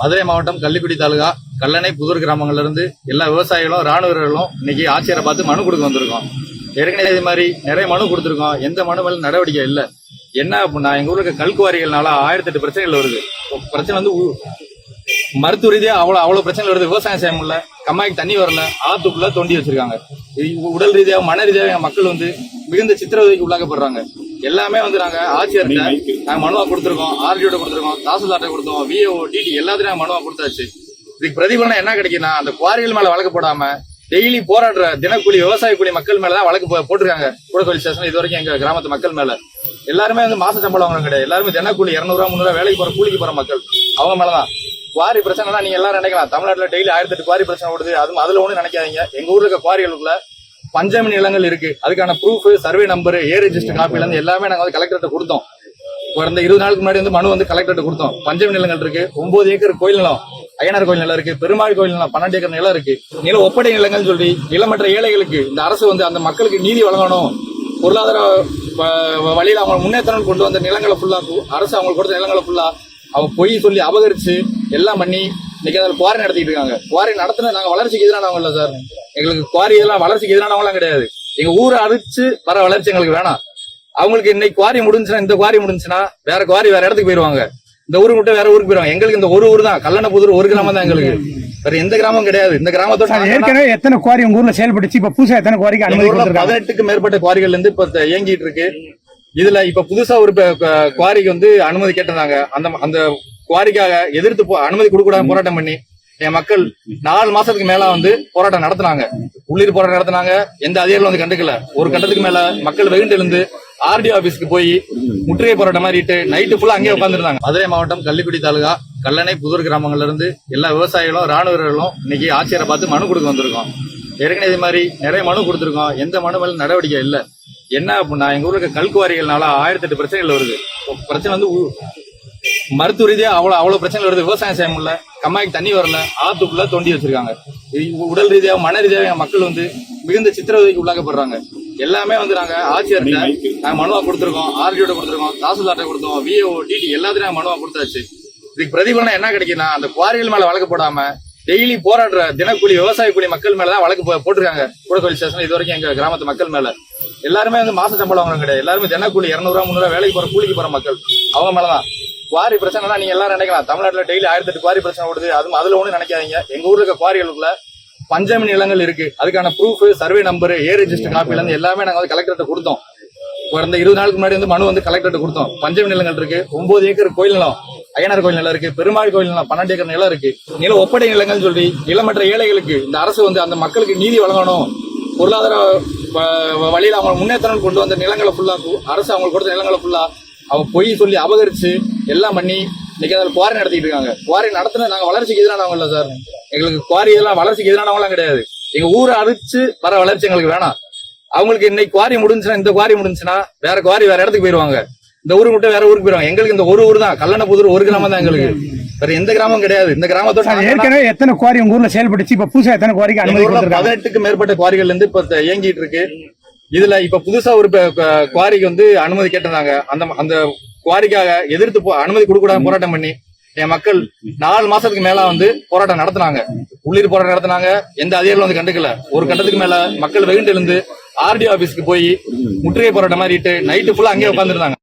மதுரை மாவட்டம் கள்ளிக்குடி தாலுகா கல்லணை புதூர் கிராமங்கள்ல இருந்து எல்லா விவசாயிகளும் ராணுவ வீரர்களும் இன்னைக்கு ஆட்சியரை பார்த்து மனு கொடுக்க வந்திருக்கோம். ஏற்கனவே இது மாதிரி நிறைய மனு கொடுத்துருக்கோம். எந்த மனு நடவடிக்கை இல்லை. என்ன அப்படின்னா எங்க ஊருக்கு கல்குவாரிகள்னால ஆயிரத்தி எட்டு பிரச்சனைகள் வருது. பிரச்சனை வந்து மருத்துவ ரீதியாக அவ்வளோ அவ்வளவு பிரச்சனை வருது. விவசாயம் செய்ய முடியல. கம்மாய்க்கு தண்ணி வரல. ஆத்துக்குள்ள தோண்டி வச்சிருக்காங்க. உடல் ரீதியாக மன ரீதியாக மக்கள் வந்து மிகுந்த சித்திரவதைக்கு உள்ளாக்கப்படுறாங்க. எல்லாமே வந்து நாங்க ஆட்சியர்கிட்ட நாங்க மனுவா கொடுத்துருக்கோம் ஆர்டிஓட கொடுத்துருக்கோம் தாசில்தார்ட்ட கொடுத்தோம் விஓ டிடி எல்லாத்தையும் நாங்க மனுவா கொடுத்தாச்சு. இதுக்கு பிரதிபலனம் என்ன கிடைக்குன்னா அந்த குவாரிகள் மேல வழக்கு போடாம டெய்லி போராடுற தினக்கூலி விவசாய கூலி மக்கள் மேலதான் வழக்கு போட்டிருக்காங்க. கூடத்தொழில் ஸ்டேஷன் இது வரைக்கும் எங்க கிராமத்து மக்கள் மேல. எல்லாருமே வந்து மாச சம்பளம் வாங்குறவங்க கிடையாது. எல்லாருமே தினக்கூலி இருநூறுவா முந்நூறுவா வேலைக்கு போற கூலிக்கு போற மக்கள். அவங்க மேலதான். குவாரி பிரச்சனைலாம் நீங்க எல்லாரும் நினைக்கலாம். தமிழ்நாட்டுல டெய்லி ஆயிரத்தி எட்டு குவாரி பிரச்சனை ஓடுது. அது அதுல ஒண்ணு நினைக்காதீங்க. எங்க ஊர்ல இருக்க குவாரிகளுக்குள்ள பஞ்சமி நிலங்கள் இருக்கு. அதுக்கான proof survey number A register காப்பில இருந்து எல்லாமே நாங்க வந்து கலெக்டர்கிட்ட கொடுத்தோம். கடந்த இருபது நாளுக்கு முன்னாடி வந்து மனு வந்து கலெக்டர்கிட்ட கொடுத்தோம். பஞ்சமி நிலங்கள் இருக்கு. ஒன்பது ஏக்கர் கோயில் நிலம் ஐயனார் கோயில் நிலம் இருக்கு. பெருமாள் கோயில் நிலம் பன்னெண்டு ஏக்கர் நிலம் இருக்கு. நில ஒப்படை நிலங்கள் சொல்லி நிலமற்ற ஏழைகளுக்கு இந்த அரசு வந்து அந்த மக்களுக்கு நீதி வழங்கணும். பொருளாதார வ- அவங்க முன்னேற்றம் கொண்டு வந்த நிலங்களை ஃபுல்லா அரசு அவங்களுக்கு கொடுத்த நிலங்களை ஃபுல்லா அவங்க பொய் சொல்லி அபகரிச்சு எல்லாம் பண்ணி இன்னைக்கு அதில் குவாரி நடத்திட்டு இருக்காங்க. குவாரி நடத்தின நாங்கள் வளர்ச்சிக்கு எதிரானவங்க இல்லை சார். எங்களுக்கு குவாரி இதெல்லாம் வளர்ச்சிக்கு எதிரானவங்களாம் கிடையாது. எங்க ஊரை அழிச்சு வர வளர்ச்சி எங்களுக்கு வேணாம். அவங்களுக்கு இன்னைக்கு குவாரி முடிஞ்சுன்னா இந்த குவாரி முடிஞ்சுன்னா வேற குவாரி வேற இடத்துக்கு போயிருவாங்க. இந்த ஊருக்கு விட்டு வேற ஊருக்கு போயிருவாங்க. எங்களுக்கு இந்த ஒரு ஊர் தான். கல்லணப்புதூர் ஒரு கிராமம் தான் எங்களுக்கு. வேற எந்த கிராமம் கிடையாது. இந்த கிராமத்தோட ஏற்கனவே எத்தனை குவாரி உங்க ஊர்ல செயல்பட்டுச்சு? இப்ப புதுசா எத்தனை குவாரிக்கு அனுமதி பதினெட்டுக்கு மேற்பட்ட குவாரிகள் இருந்து இப்ப இயங்கிட்டு இருக்கு. இதுல இப்ப புதுசா ஒரு குவாரிக்கு வந்து அனுமதி கேட்டிருந்தாங்க. அந்த அந்த குவாரிக்காக எதிர்த்து அனுமதி கொடுக்கூடாது போராட்டம் பண்ணி என் மக்கள் நாலு மாசத்துக்கு மேல வந்து போராட்டம் நடத்தினாங்க. உள்ளீர் போராட்டம் நடத்துனாங்க. எந்த அதிகாரிகளும் வந்து கண்டுக்கல. ஒரு கட்டத்துக்கு மேல மக்கள் வெகுண்டு எழுந்து ஆர்டிஓ ஆபீஸ்க்கு போய் முற்றுகை போராட்டம் மாதிரிட்டு நைட்டு ஃபுல்லா அங்கேயே உட்காந்துருந்தாங்க மதுரை மாவட்டம் கள்ளிக்குடி தாலுகா கல்லணை புதூர் கிராமங்கள்ல இருந்து எல்லா விவசாயிகளும் ராணுவ வீரர்களும் இன்னைக்கு ஆட்சியரை பார்த்து மனு கொடுக்க வந்திருக்கோம். ஏற்கனவே இது மாதிரி நிறைய மனு கொடுத்துருக்கோம். எந்த மனு மேலும் நடவடிக்கை இல்லை. என்ன அப்படின்னா எங்க ஊருக்கு கல்குவாரிகள்னால ஆயிரத்தி எட்டு பிரச்சனைகள் வருது. பிரச்சனை வந்து மருத்துவ ரீதியா அவ்வளவு அவ்வளவு பிரச்சனைகள் வருது. விவசாயம் செய்ய முடியல. கம்மாய்க்கு தண்ணி வரல ஆத்துக்குள்ள தோண்டி வச்சிருக்காங்க. உடல் ரீதியாக மன ரீதியாக மக்கள் வந்து மிகுந்த சித்திரவதைக்கு உள்ளாக்கப்படுறாங்க எல்லாமே வந்து நாங்க ஆட்சியர்கிட்ட நாங்க மனுவா கொடுத்துருக்கோம் ஆர்டிஓட கொடுத்துருக்கோம் தாசில்தார்ட்ட கொடுத்தோம் விஓ டிடி எல்லாத்தையும் நாங்க மனுவா கொடுத்தாச்சு. இதுக்கு பிரதிபலனம் என்ன கிடைக்குன்னா அந்த குவாரிகள் மேல வழக்கு போடாம டெய்லி போராடுற தினக்கூலி விவசாய கூலி மக்கள் மேலதான் வழக்கு போ- போட்டிருக்காங்க. கூடத்தொழில் ஸ்டேஷன் இது வரைக்கும் எங்க கிராமத்து மக்கள் மேல. எல்லாருமே வந்து மாச சம்பளம் வாங்குறவங்க கிடையாது. எல்லாருமே தினக்கூலி இருநூறுவா முந்நூறுவா வேலைக்கு போற கூலிக்கு போற மக்கள். அவங்க மேலதான். குவாரி பிரச்சனைனா நீங்க எல்லாரும் நினைக்கலாம். தமிழ்நாட்டுல டெய்லி ஆயிரத்தி எட்டு குவாரி பிரச்சனை ஓடுது. அதுவும் அதுல ஒண்ணு நினைக்காதீங்க. எங்க ஊர்ல இருக்க குவாரிகளுக்குள்ள பஞ்சமி நிலங்கள் இருக்கு. அதுக்கான proof survey number A register காப்பில இருந்து எல்லாமே நாங்க வந்து கலெக்டர்கிட்ட கொடுத்தோம். கடந்த இருபது நாளுக்கு முன்னாடி வந்து மனு வந்து கலெக்டர்கிட்ட கொடுத்தோம். பஞ்சமி நிலங்கள் இருக்கு. ஒன்பது ஏக்கர் கோயில் நிலம். ஐயனார் கோயில் நிலம் இருக்கு பெருமாள் கோயில் நிலம் பன்னெண்டு ஏக்கர் நிலம் இருக்கு. நில ஒப்படை நிலங்கள் சொல்லி நிலமற்ற ஏழைகளுக்கு இந்த அரசு வந்து அந்த மக்களுக்கு நீதி வழங்கணும். பொருளாதார வ- வழியில அவங்க முன்னேற்றம் கொண்டு வந்த நிலங்களை ஃபுல்லா அரசு அவங்களுக்கு கொடுத்த நிலங்களை ஃபுல்லா அவங்க பொய் சொல்லி அபகரிச்சு எல்லாம் பண்ணி இன்னைக்கு அதில் குவாரி நடத்திட்டு இருக்காங்க. குவாரி நடத்தின நாங்க வளர்ச்சிக்கு எதிரானவங்க இல்ல சார். எங்களுக்கு குவாரி இதெல்லாம் வளர்ச்சிக்கு எதிரானவங்களாம் கிடையாது. எங்க ஊரை அழிச்சு வர வளர்ச்சி எங்களுக்கு வேணாம். அவங்களுக்கு இன்னைக்கு குவாரி முடிஞ்சுன்னா இந்த குவாரி முடிஞ்சுன்னா வேற குவாரி வேற இடத்துக்கு போயிடுவாங்க இந்த ஊருக்கு விட்டு வேற ஊருக்கு போயிருவாங்க. எங்களுக்கு இந்த ஒரு ஊர் தான். கல்லணப்புதூர் ஒரு கிராமம் தான் எங்களுக்கு. வேற எந்த கிராமம் கிடையாது. இந்த கிராமத்தோட ஏற்கனவே எத்தனை குவாரி உங்க ஊர்ல செயல்பட்டுச்சு? இப்ப புதுசா எத்தனை குவாரிக்கு அனுமதி பதினெட்டுக்கு மேற்பட்ட குவாரிகள் இருந்து இப்ப இயங்கிட்டு இருக்கு. இதுல இப்ப புதுசா ஒரு குவாரிக்கு வந்து அனுமதி கேட்டிருந்தாங்க. அந்த அந்த குவாரிக்காக எதிர்த்து அனுமதி கொடுக்கூடாது போராட்டம் பண்ணி என் மக்கள் நாலு மாசத்துக்கு மேல வந்து போராட்டம் நடத்துனாங்க. உள்ளீர் போராட்டம் நடத்துனாங்க. எந்த அதிகாரிகளும் வந்து கண்டுக்கல. ஒரு கட்டத்துக்கு மேல மக்கள் வெகுண்டு எழுந்து ஆர்டிஓ ஆபீஸ்க்கு போய் முற்றுகை போராட்டம் மாதிரிட்டு நைட்டு ஃபுல்லா அங்கேயே உட்காந்துருந்தாங்க